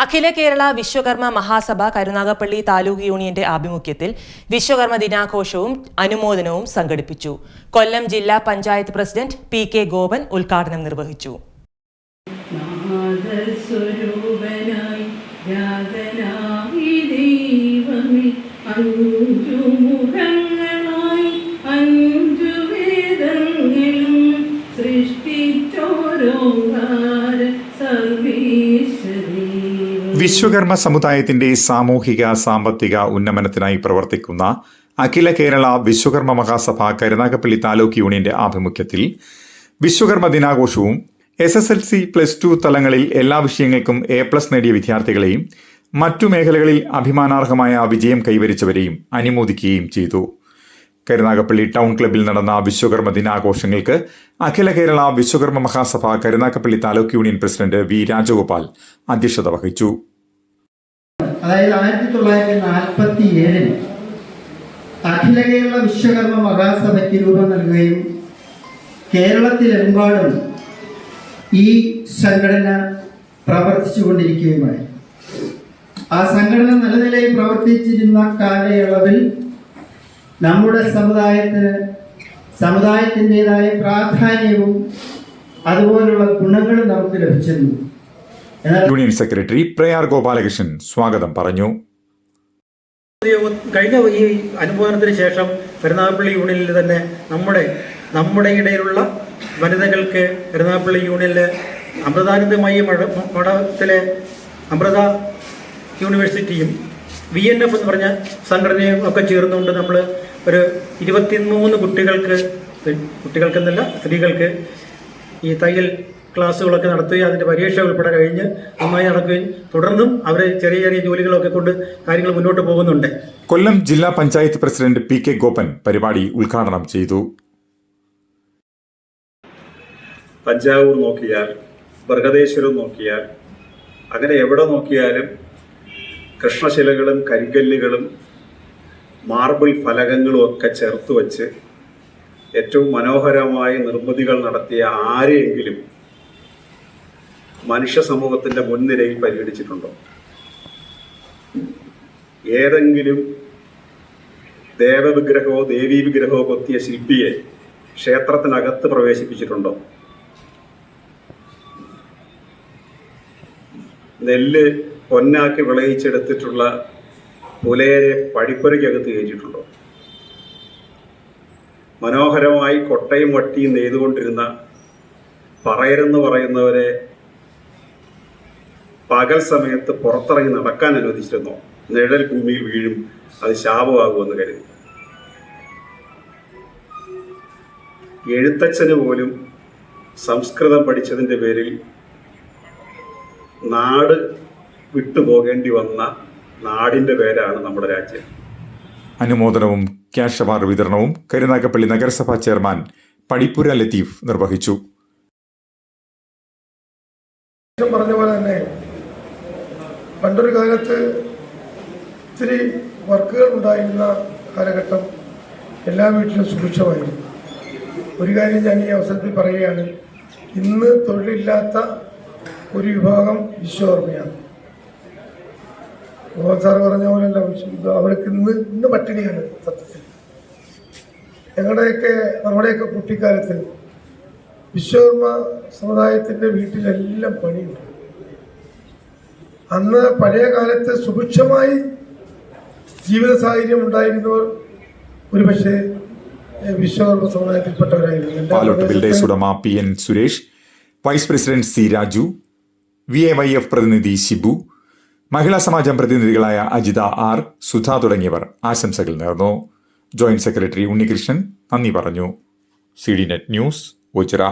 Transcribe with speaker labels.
Speaker 1: അഖില കേരള വിശ്വകർമ്മ മഹാസഭ കരുനാഗപ്പള്ളി താലൂക്ക് യൂണിയന്റെ ആഭിമുഖ്യത്തിൽ വിശ്വകർമ്മ ദിനാഘോഷവും അനുമോദനവും സംഘടിപ്പിച്ചു. കൊല്ലം ജില്ലാ panchayat president P K Gopan ഉദ്ഘാടനം നിർവഹിച്ചു.
Speaker 2: സൃഷ്ടിച്ചോരോ
Speaker 3: വിശ്വകർമ്മ സമുദായത്തിന്റെ സാമൂഹിക സാമ്പത്തിക ഉന്നമനത്തിനായി പ്രവർത്തിക്കുന്ന അഖില കേരള വിശ്വകർമ്മ മഹാസഭ കരുനാഗപ്പള്ളി താലൂക്ക് യൂണിയന്റെ ആഭിമുഖ്യത്തിൽ Vishwakarma ദിനാഘോഷവും S S L C plus two തലങ്ങളിൽ എല്ലാ വിഷയങ്ങൾക്കും എ പ്ലസ് നേടിയ വിദ്യാർത്ഥികളെയും മറ്റു മേഖലകളിൽ അഭിമാനാർഹമായ വിജയം കൈവരിച്ചവരെയും അനുമോദിക്കുകയും ചെയ്തു. കരുനാഗപ്പള്ളി ടൗൺ ക്ലബ്ബിൽ നടന്ന Vishwakarma ദിനാഘോഷങ്ങൾക്ക് Akhila Kerala Vishwakarma Mahasabha Karunagappally taluk union president V Rajagopal അധ്യക്ഷത വഹിച്ചു.
Speaker 4: അതായത് ആയിരത്തി തൊള്ളായിരത്തി നാൽപ്പത്തി അഖില കേരള വിശ്വകർമ്മ മഹാസഭയ്ക്ക് രൂപം നൽകുകയും കേരളത്തിലെമ്പാടും ഈ സംഘടന പ്രവർത്തിച്ചുകൊണ്ടിരിക്കുകയുമായി. ആ സംഘടന നല്ല നിലയിൽ പ്രവർത്തിച്ചിരുന്ന കാലയളവിൽ നമ്മുടെ സമുദായത്തിന് സമുദായത്തിന്റെതായ പ്രാധാന്യവും അതുപോലുള്ള ഗുണങ്ങളും നമുക്ക് ലഭിച്ചിരുന്നു.
Speaker 3: യൂണിയൻ സെക്രട്ടറി പ്രയാർ ഗോപാലകൃഷ്ണൻ സ്വാഗതം പറഞ്ഞു.
Speaker 5: കഴിഞ്ഞ ഈ അനുഭവത്തിന് ശേഷം കരുനാഗപ്പള്ളി യൂണിയനിൽ തന്നെ നമ്മുടെ നമ്മുടെ ഇടയിലുള്ള വനിതകൾക്ക് കരുനാഗപ്പള്ളി യൂണിയനിൽ അമൃതാനന്ദമയി മഠ മഠത്തിലെ അമൃത യൂണിവേഴ്സിറ്റിയും വി എൻ എഫ് എന്ന് പറഞ്ഞ സംഘടനയും ഒക്കെ ചേർന്നുകൊണ്ട് നമ്മൾ ഒരു ഇരുപത്തിമൂന്ന് കുട്ടികൾക്ക് കുട്ടികൾക്കെന്നല്ല സ്ത്രീകൾക്ക് ഈ തയ്യൽ ക്ലാസ്സുകളൊക്കെ നടത്തുകയും അതിന്റെ പരീക്ഷ ഉൾപ്പെടെ കഴിഞ്ഞ് നന്നായി നടക്കുകയും തുടർന്നും അവർ ചെറിയ ചെറിയ ജോലികളൊക്കെ കൊണ്ട് കാര്യങ്ങൾ മുന്നോട്ട് പോകുന്നുണ്ട്.
Speaker 3: കൊല്ലം ജില്ലാ panchayat president P K Gopan പരിപാടി ഉദ്ഘാടനം ചെയ്തു.
Speaker 6: തഞ്ചാവൂർ നോക്കിയാൽ ബൃഹദേശ്വരം നോക്കിയാൽ അങ്ങനെ എവിടെ നോക്കിയാലും കൃഷ്ണശിലകളും കരിങ്കല്ലുകളും മാർബിൾ ഫലകങ്ങളും ഒക്കെ ചേർത്ത് വച്ച് ഏറ്റവും മനോഹരമായ നിർമ്മിതികൾ നടത്തിയ ആരെയെങ്കിലും മനുഷ്യ സമൂഹത്തിന്റെ മുൻനിരയിൽ പരിഗണിച്ചിട്ടുണ്ടോ? ഏതെങ്കിലും ദേവവിഗ്രഹമോ ദേവീ വിഗ്രഹമോ കൊത്തിയ ശില്പിയെ ക്ഷേത്രത്തിനകത്ത് പ്രവേശിപ്പിച്ചിട്ടുണ്ടോ? നെല്ല് പൊന്നാക്കി വിളയിച്ചെടുത്തിട്ടുള്ള പുലയരെ പടിപ്പുരയ്ക്കകത്ത് കയറ്റിയിട്ടുണ്ടോ മനോഹരമായി കൊട്ടയും വട്ടിയും നെയ്തുകൊണ്ടിരുന്ന പറയരെന്ന് പറയുന്നവരെ പകൽ സമയത്ത് പുറത്തിറങ്ങി നടക്കാൻ അനുവദിച്ചിരുന്നോ? നിഴൽ ഭൂമിയിൽ വീഴും അത് ശാപമാകുമെന്ന് കരുതി. എഴുത്തച്ഛന് പോലും സംസ്കൃതം പഠിച്ചതിന്റെ പേരിൽ നാട് വിട്ടുപോകേണ്ടി വന്ന നാടിന്റെ പേരാണ് നമ്മുടെ രാജ്യം.
Speaker 3: അനുമോദനവും ക്യാഷ് അവാർഡ് വിതരണവും കരുനാഗപ്പള്ളി നഗരസഭാ ചെയർമാൻ പടിപ്പുര ലത്തീഫ് നിർവഹിച്ചു.
Speaker 7: പറഞ്ഞ പോലെ തന്നെ പണ്ടൊരു കാലത്ത് ഇത്തിരി വർക്കുകൾ ഉണ്ടായിരുന്ന കാലഘട്ടം എല്ലാ വീട്ടിലും സുഭിക്ഷമായിരുന്നു. ഒരു കാര്യം ഞാൻ ഈ അവസരത്തിൽ പറയുകയാണ് ഇന്ന് തൊഴിലില്ലാത്ത ഒരു വിഭാഗം വിശ്വകർമ്മയാണ് മോഹൻ സാർ പറഞ്ഞ പോലെയല്ല വിശ്വ- അവർക്ക് ഇന്ന് ഇന്ന് പട്ടിണിയാണ് സത്യത്തിൽ. ഞങ്ങളുടെയൊക്കെ നമ്മുടെയൊക്കെ കുട്ടിക്കാലത്ത് വിശ്വകർമ്മ സമുദായത്തിന്റെ വീട്ടിലെല്ലാം പണിയുണ്ട്. അന്ന് പഴയ കാലത്ത് സുഭിക്ഷമായി ജീവിത സാഹചര്യം ഉണ്ടായിരുന്നവർ ഒരുപക്ഷെ വിശ്വകർമ്മ സമുദായത്തിൽപ്പെട്ടവരായിരുന്നു. എന്റെ
Speaker 3: പാലോട്ട് ബിൽഡേഴ്സ് ഉടമ P N Suresh vice president C Raju V A Y F പ്രതിനിധി ഷിബു മഹിളാ സമാജം പ്രതിനിധികളായ അജിത ആർ സുധ തുടങ്ങിയവർ ആശംസകൾ നേർന്നു. ജോയിന്റ് സെക്രട്ടറി ഉണ്ണികൃഷ്ണൻ നന്ദി പറഞ്ഞു. C D net news Ochira.